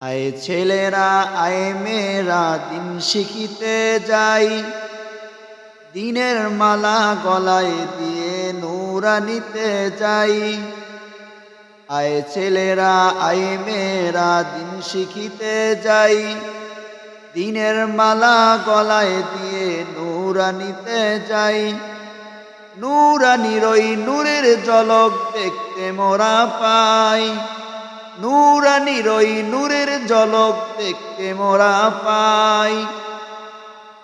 আয় ছেলেরা, আয় মেয়েরা, দিন শিখিতে যাই। দিনের মালা গলায় দিয়ে নূরানিতে যাই। আয় ছেলেরা, আয় মেয়েরা, দিন শিখিতে যাই। দিনের মালা গলায় দিয়ে নূরানিতে যাই। নূরানির ওই নূরের জলক দেখতে মোরা পাই। নূরানির ওই নূরের জলক দেখতে মোরা পাই।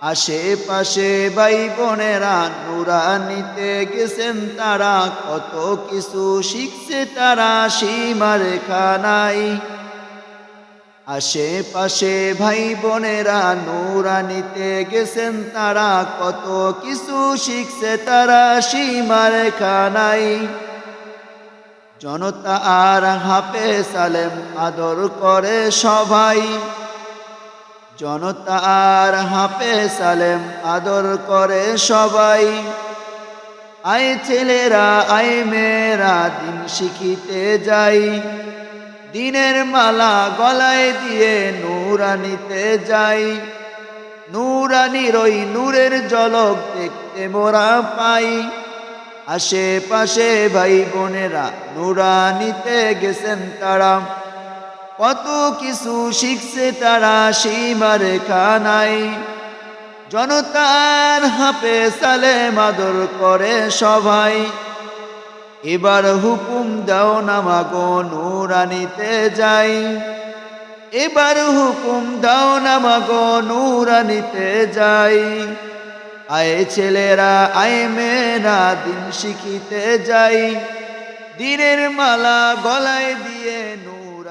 আশেপাশে ভাই বোনেরা নুরানিতে গেছেন তারা, কত কিছু শিখছে তারা সীমা রেখা নাই। আশেপাশে ভাই বোনেরা নুরানিতে গেছেন তারা, কত কিছু শিখছে তারা সীমা রেখা নাই। জনতা আর হাফে সালেম আদর করে সবাই। জনতা আর হাফে সালেম আদর করে সবাই। আয় ছেলেরা আয় মেয়েরা, দিন শিখিতে যাই। দিনের মালা গলায় দিয়ে নূরানিতে যাই। নূরানির ওই নূরের জলক দেখতে মোরা পাই। আশেপাশে ভাই বোনেরা নুরানিতে গেছেন তারা। কত কিছু শিখছে তারা সীমা রেখা নাই জনতার হাপে সালে মাদর করে সবাই। এবার হুকুম দাও নামাগো নুরানিতে যাই। এবার হুকুম দাও নামাগো নুরানিতে যাই। আয় ছেলেরা আয় মেয়েরা দিন শিখিতে যাই। দিনের মালা গলায় দিয়ে নূর